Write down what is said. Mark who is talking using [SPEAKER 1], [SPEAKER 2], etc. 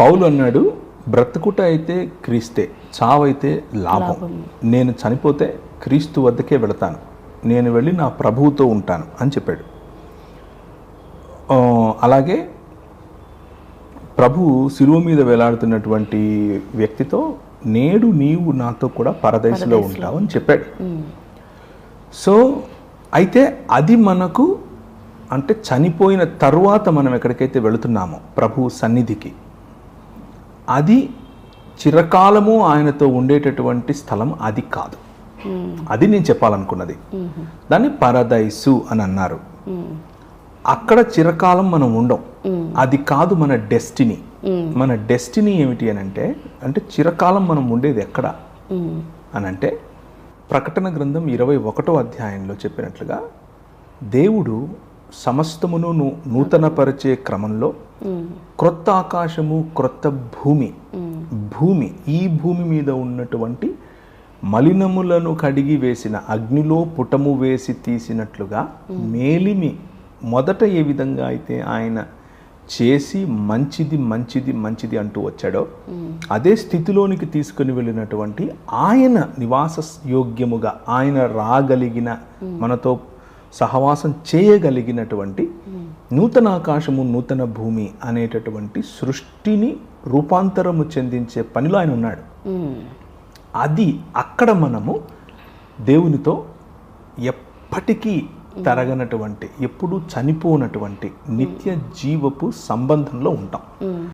[SPEAKER 1] పౌలు అన్నాడు బ్రతుకుట అయితే క్రీస్తే చావైతే లాభం. నేను చనిపోతే క్రీస్తు వద్దకే వెళతాను. నేను వెళ్ళి నా ప్రభువుతో ఉంటాను అని చెప్పాడు. అలాగే ప్రభు శిలువ మీద వేలాడుతున్నటువంటి వ్యక్తితో నేడు నీవు నాతో కూడా పరదేశంలో ఉంటావు అని చెప్పాడు. సో అయితే అది మనకు అంటే చనిపోయిన తరువాత మనం ఎక్కడికైతే వెళుతున్నామో ప్రభు సన్నిధికి అది చిరకాలము ఆయనతో ఉండేటటువంటి స్థలం అది కాదు. అది నేను చెప్పాలనుకున్నది. దాన్ని పరదైసు అని అన్నారు. అక్కడ చిరకాలం మనం ఉండం. అది కాదు మన డెస్టినీ. మన డెస్టినీ ఏమిటి అని అంటే అంటే చిరకాలం మనం ఉండేది ఎక్కడ? అని అంటే ప్రకటన గ్రంథం ఇరవై ఒకటో అధ్యాయంలో చెప్పినట్లుగా దేవుడు సమస్తమును నూతనపరిచే క్రమంలో క్రొత్త ఆకాశము క్రొత్త భూమి భూమి ఈ భూమి మీద ఉన్నటువంటి మలినములను కడిగి వేసిన అగ్నిలో పుటము వేసి తీసినట్లుగా మేలిమి మొదట ఏ విధంగా అయితే ఆయన చేసి మంచిది మంచిది మంచిది అంటూ వచ్చాడో అదే స్థితిలోనికి తీసుకుని వెళ్ళినటువంటి ఆయన నివాస యోగ్యముగా ఆయన రాగలిగిన మనతో సహవాసం చేయగలిగినటువంటి నూతన ఆకాశము నూతన భూమి అనేటటువంటి సృష్టిని రూపాంతరము చెందించే పనిలో ఆయన ఉన్నాడు. అది అక్కడ మనము దేవునితో ఎప్పటికీ తరగనటువంటి ఎప్పుడూ చనిపోనటువంటి నిత్య జీవపు సంబంధంలో ఉంటాం.